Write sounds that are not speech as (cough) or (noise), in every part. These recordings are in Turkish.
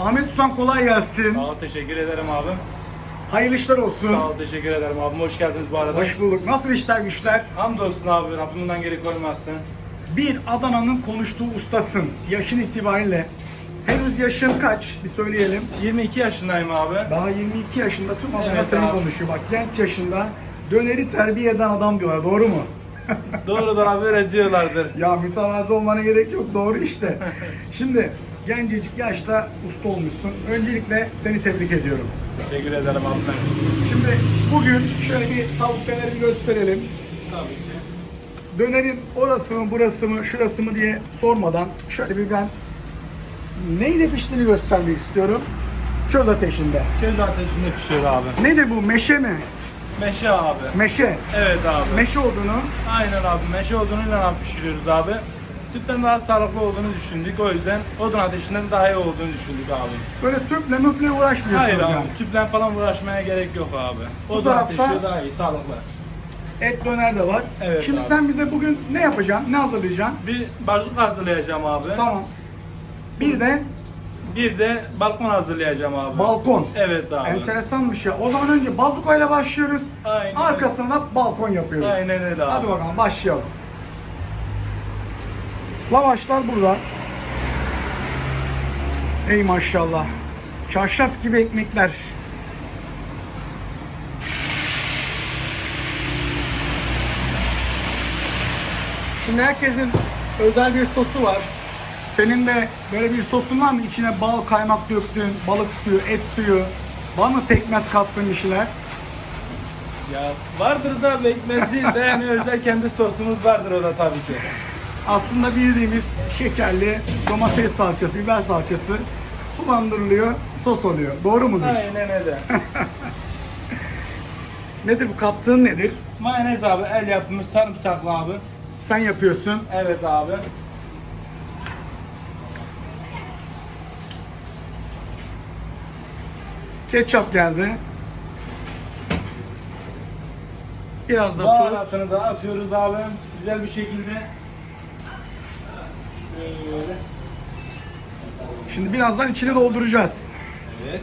Ahmet Ustam kolay gelsin. Sağ ol, teşekkür ederim abim. Hayırlı işler olsun. Sağ ol, teşekkür ederim abim. Hoş geldiniz bu arada. Hoş bulduk. Nasıl işler güçler? Hamdolsun abi, Rabbimden geri koymazsın. Bir Adana'nın konuştuğu ustasın. Yaşın itibariyle. Henüz yaşın kaç? Bir söyleyelim. 22 yaşındayım abi. Daha 22 yaşında tüm Adana Evet seni abi. konuşuyor. Bak genç yaşında döneri terbiye eden adam diyorlar. Doğru mu? Doğrudur abi, öyle diyorlardır. (laughs) ya mütevazı olmana gerek yok. Doğru işte. Şimdi (laughs) gencecik yaşta usta olmuşsun. Öncelikle seni tebrik ediyorum. Teşekkür ederim abi. Şimdi bugün şöyle bir tavuk döneri bir gösterelim. Tabii ki. Dönerin orası mı, burası mı, şurası mı diye sormadan şöyle bir ben neyle piştiğini göstermek istiyorum. Köz ateşinde. Köz ateşinde pişiyor abi. Nedir bu? Meşe mi? Meşe abi. Meşe. Evet abi. Meşe olduğunu Aynen abi, meşe odunuyla abi pişiriyoruz abi. Tüpten daha sağlıklı olduğunu düşündük. O yüzden odun ateşinden daha iyi olduğunu düşündük abi. böyle tüple müple uğraşmıyorsunuz Hayır abi, yani. tüpten falan uğraşmaya gerek yok abi. Odun tarafta- ateşi daha iyi, sağlıklı. Et döner de var. Evet Şimdi abi. sen bize bugün ne yapacaksın? Ne hazırlayacaksın? Bir barzuk hazırlayacağım abi. Tamam. Bir de Bir de balkon hazırlayacağım abi. balkon. Evet abi. Enteresanmış ya. O zaman önce bazukayla başlıyoruz. Aynen. Arkasına da balkon yapıyoruz. Aynen öyle abi. Hadi bakalım başlayalım. Lavaşlar burada. Ey maşallah. Çarşaf gibi ekmekler. Şimdi herkesin özel bir sosu var. Senin de böyle bir sosun var mı? İçine bal, kaymak döktüğün, balık suyu, et suyu, var mı pekmez kattığın bir? Ya vardır da bekmez değil de yani özel kendi sosumuz vardır o da tabii ki. Aslında bildiğimiz şekerli domates salçası, biber salçası sulandırılıyor, sos oluyor. Doğru mudur? Aynen öyle. (laughs) Nedir bu kattığın nedir? Mayonez abi el yapımı sarımsaklı abi. Sen yapıyorsun. Evet abi. Ketçap geldi. Biraz da tuz. Baharatını da atıyoruz abi. Güzel bir şekilde. Böyle. Şimdi birazdan içine dolduracağız. Evet.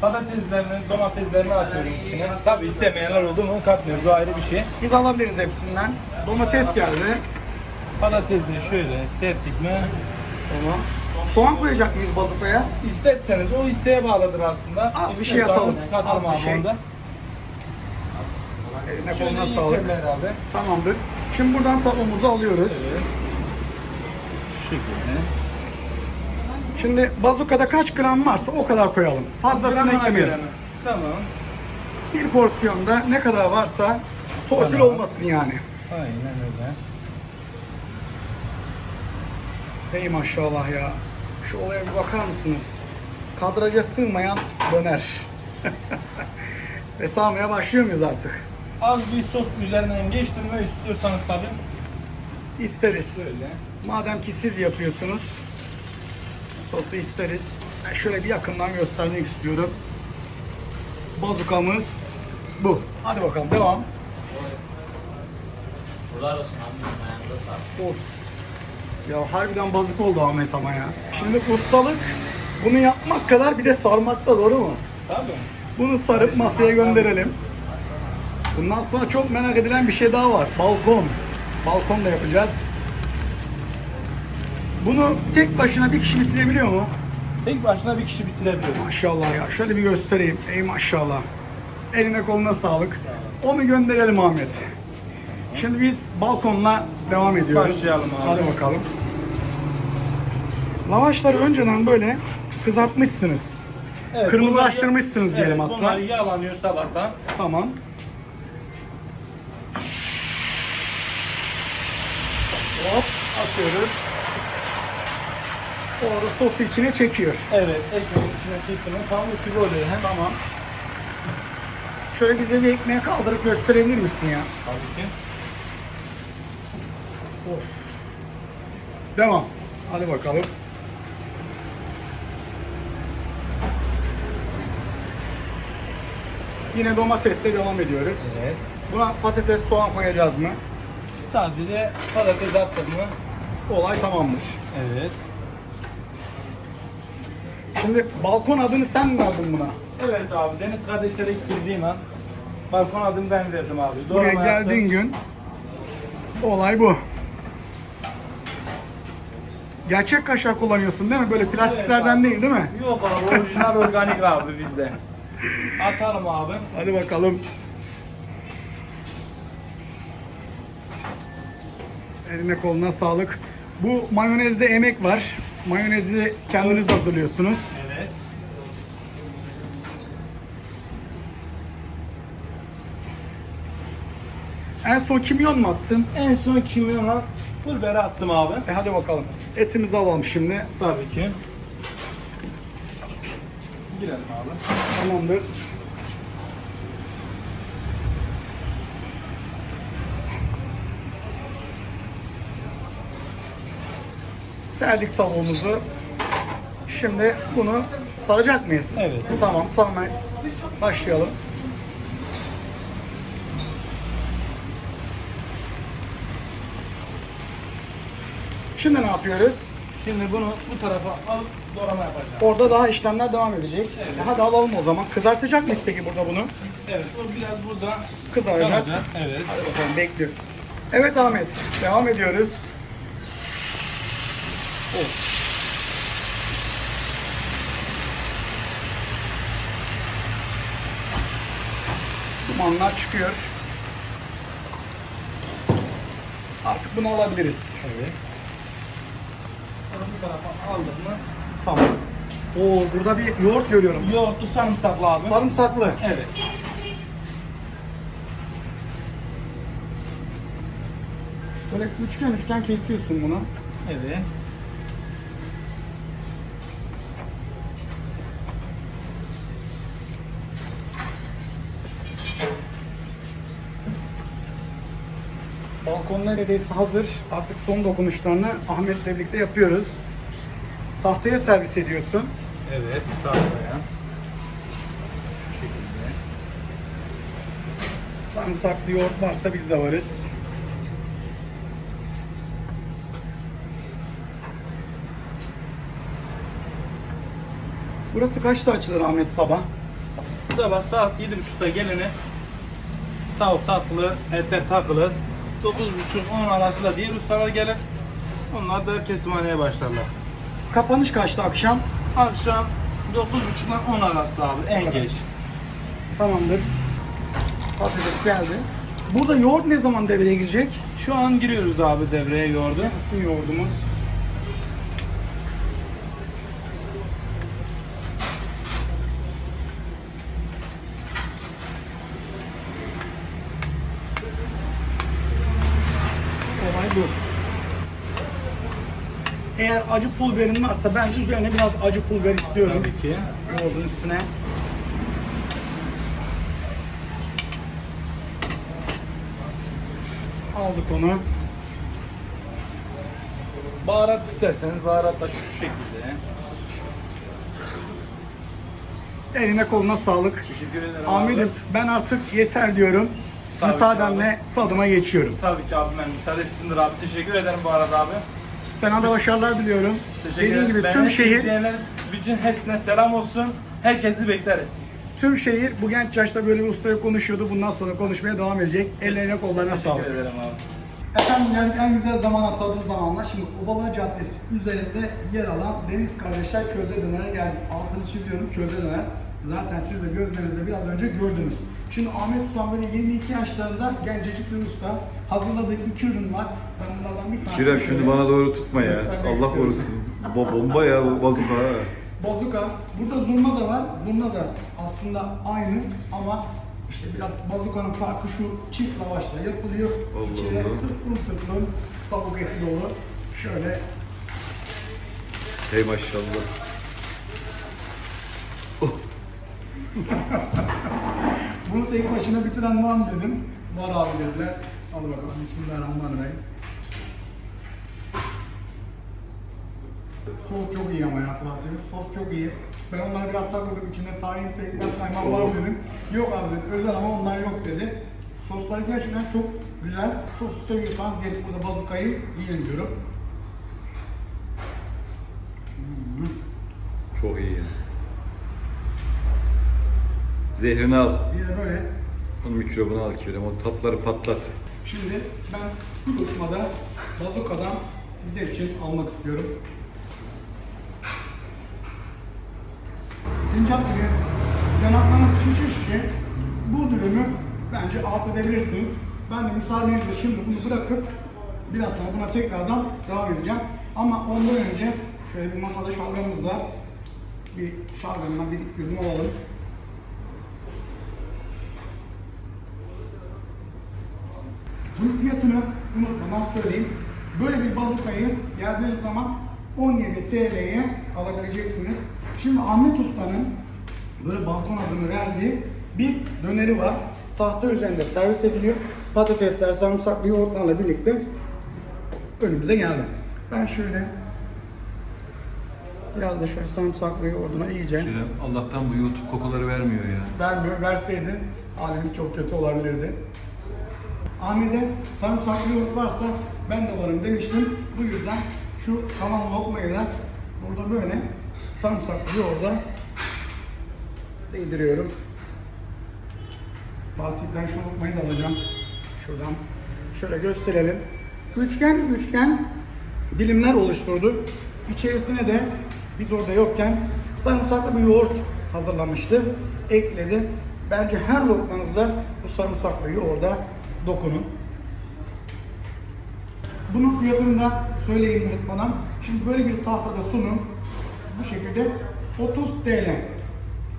Patateslerini, domateslerini atıyoruz içine. Tabii istemeyenler oldu mu katmıyoruz. O ayrı bir şey. Biz alabiliriz hepsinden. Domates geldi. Patatesi de şöyle serptik mi? Tamam. Soğan koyacak mıyız bazukaya? İsterseniz o isteğe bağlıdır aslında. Az bir şey atalım. Az bir şey. onda. Eline koluna sağlık. abi. Tamamdır. Şimdi buradan tavuğumuzu alıyoruz. Evet. Şu şekilde. Şimdi bazukada kaç gram varsa o kadar koyalım. Fazlasını Gramına eklemeyelim. mi? Tamam. Bir porsiyonda ne kadar varsa torpil Tamam. olmasın yani. Aynen öyle. Hey maşallah ya. Şu olaya bir bakar mısınız? Kadraja sığmayan döner. (laughs) Ve sağmaya başlıyor muyuz artık? Az bir sos üzerinden geçtirme istiyorsanız tabii. İsteriz. Böyle. Madem ki siz yapıyorsunuz, sosu isteriz. Ben şöyle bir yakından göstermek istiyorum. Bazukamız bu. Hadi bakalım devam. Of. Ya harbiden bazık oldu Ahmet ama ya. Şimdi ustalık bunu yapmak kadar bir de sarmakta doğru mu? Tabii. Bunu sarıp masaya gönderelim. Bundan sonra çok merak edilen bir şey daha var. Balkon. Balkon da yapacağız. Bunu tek başına bir kişi bitirebiliyor mu? Tek başına bir kişi bitirebilir. Maşallah ya. Şöyle bir göstereyim. Ey maşallah. Eline koluna sağlık. Onu gönderelim Ahmet. Şimdi biz balkonla devam ediyoruz. Başlayalım abi. Hadi bakalım. Lavaşları önceden böyle kızartmışsınız. Evet, Kırmızılaştırmışsınız bunlar- diyelim evet, hatta. Bunlar yağlanıyor sabahtan. Tamam. Hop atıyoruz. Orada sosu içine çekiyor. Evet, ekmeğin içine çektiğinde pamuk gibi oluyor. Hem Tamam. Şöyle bize bir ekmeğe kaldırıp gösterebilir misin ya? tabii ki. Of. Devam. Hadi bakalım. Yine domatesle devam ediyoruz. Evet. Buna patates, soğan koyacağız mı? Sadece patates attık mı? Olay tamamdır. Evet. Şimdi balkon adını sen mi verdin buna? Evet abi Deniz kardeşlere girdiğim an balkon adını ben verdim abi. Buraya Doğrama yaptım. geldiğin gün olay bu. Gerçek kaşar kullanıyorsun değil mi? Böyle plastiklerden değil değil mi? Yok abi orijinal (laughs) organik abi bizde. Atalım abi. Hadi bakalım. Eline koluna sağlık. Bu mayonezde emek var. Mayonezi kendiniz hazırlıyorsunuz. Evet. En son kimyon mu attın? En son kimyona pul biberi attım abi. E hadi bakalım. Etimizi alalım şimdi. Tabii ki. Girelim abi. Tamamdır. Serdik tavuğumuzu. Şimdi bunu saracak mıyız? Evet. Tamam sarmaya başlayalım. Şimdi ne yapıyoruz? Şimdi bunu bu tarafa alıp doğrama yapacağım. Orada daha işlemler devam edecek. Evet. Hadi alalım o zaman. Kızartacak mıyız peki burada bunu? Evet, bu biraz burada Kızaracak. Evet. Hadi bakalım bekliyoruz. Evet Ahmet, devam ediyoruz. Of. Dumanlar çıkıyor. Artık bunu alabiliriz. Evet. Bunu bu tarafa aldık mı? Tamam. Oo, burada bir yoğurt görüyorum. Yoğurtlu sarımsaklı abi. Sarımsaklı. Evet. Böyle üçgen üçgen kesiyorsun bunu. Evet. Balkon neredeyse hazır. Artık son dokunuşlarını Ahmet'le birlikte yapıyoruz. Tahtaya servis ediyorsun. Evet, tahtaya. Şu şekilde. Sarımsaklı yoğurt varsa biz de varız. Burası kaçta açılır Ahmet sabah? Sabah saat 7.30'da geleni tavuk takılı, etler takılı. 9.30-10 arası da diğer ustalar gelir. Onlar da kesimhaneye başlarlar. Kapanış kaçta akşam? Akşam 9.30'dan 10 arası abi en kadar. geç. Tamamdır. Patates geldi. Burada yoğurt ne zaman devreye girecek? Şu an giriyoruz abi devreye yoğurdu. Isın yoğurdumuz. Olay bu. Eğer acı pul biberin varsa ben üzerine biraz acı pul biber istiyorum. Tabii ki. Yoğurdun üstüne. Aldık onu. Baharat isterseniz baharat da şu şekilde. Eline koluna sağlık. Teşekkür ederim Ahmet'im abi. ben artık yeter diyorum. Tabii ki Müsaadenle tadıma geçiyorum. Tabii ki abi ben müsaade sizindir abi. Teşekkür ederim bu arada abi. Sana da başarılar diliyorum. Teşekkür Dediğim ederim. gibi Beni tüm şehir izleyenler, bütün hepsine selam olsun. Herkesi bekleriz. tüm şehir bu genç yaşta böyle bir ustaya konuşuyordu. Bundan sonra konuşmaya devam edecek. Ellerine kollarına sağlık. Teşekkür ederim abi. Efendim geldik en güzel zaman atadığı zamanla. Şimdi Obalı Caddesi üzerinde yer alan Deniz Kardeşler Közde Döner'e geldik. Altını çiziyorum Közde Döner. Zaten siz de gözlerinizde biraz önce gördünüz. Şimdi Ahmet Ustam böyle 22 yaşlarında gencecik bir usta. Hazırladığı iki ürün var. Ben bunlardan bir tanesini Şirem şöyle şunu bana doğru tutma ya. göstermek Allah istiyorum. korusun. Bo- bomba ya bu bazuka ha. (laughs) Bazuka. Burada zurna da var. Zurna da aslında aynı ama işte biraz bazukanın farkı şu çift lavaşla yapılıyor. Allah İçine Allah. tıklım tıklım tavuk eti dolu. Şöyle Hey maşallah. (laughs) bunu tek başına bitiren var mı dedim. Var abi dediler. Hadi bakalım Bismillahirrahmanirrahim. Sos çok iyi ama ya Fatih. Sos çok iyi. Ben onlara biraz takıldım. İçinde tahin, pekmez, kaymak var mı dedim. Yok abi dedi. Özel ama onlar yok dedi. Sosları gerçekten çok güzel. Sosu seviyorsanız gelip burada bazukayı yiyin diyorum. Çok iyi. Zehrini al. Bir de böyle Onun mikrobunu al Kerem. O tatları patlat. Şimdi ben bu lokmada bazukadan sizler için almak istiyorum. Sincap gibi yanaklarınız şişe şişe bu dürümü bence alt edebilirsiniz. Ben de müsaadenizle şimdi bunu bırakıp biraz sonra buna tekrardan devam edeceğim. Ama ondan önce şöyle bir masada şalgamımız var. Bir şalgamdan bir yudum alalım. Bunun fiyatını unutmadan söyleyeyim. Böyle bir bazukayı geldiğiniz zaman 17 TL'ye alabileceksiniz. Şimdi Ahmet Usta'nın böyle balkon adını verdiği bir döneri var. Tahta üzerinde servis ediliyor. Patatesler, sarımsaklı yoğurtlarla birlikte önümüze geldi. Ben şöyle biraz da şöyle sarımsaklı yoğurduna iyice Kerem Allah'tan bu YouTube kokuları vermiyor ya. vermiyor. Verseydi halimiz çok kötü olabilirdi. Ahmet'e sarımsaklı yoğurt varsa ben de varım demiştim. Bu yüzden şu kalan lokmayı da burada böyle sarımsaklı yoğurda değdiriyorum. Fatih ben şu lokmayı da alacağım. Şuradan şöyle gösterelim. Üçgen üçgen dilimler oluşturdu. İçerisine de biz orada yokken sarımsaklı bir yoğurt hazırlamıştı. Ekledi. Bence her lokmanızda bu sarımsaklı yoğurda dokunun. Bunun fiyatını da söyleyeyim unutmadan. Şimdi böyle bir tahtada sunum bu şekilde 30 TL.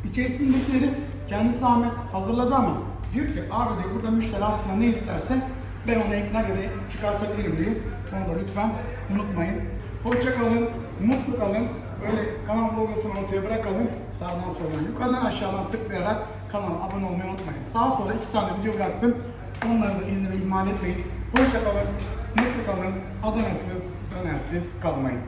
İçerisindekileri kendisi Ahmet hazırladı ama diyor ki abi diyor burada müşteri aslında ne isterse ben ona ekler ya da çıkartabilirim diyor. Onu da lütfen unutmayın. Hoşça kalın, mutlu kalın. Böyle kanal logosunu ortaya bırakalım. Sağdan soldan yukarıdan aşağıdan tıklayarak kanala abone olmayı unutmayın. Sağa sola iki tane video bıraktım. Onları da izlemeyi ihmal etmeyin. Hoşça kalın, mutlu kalın. Adanasız, dönersiz kalmayın.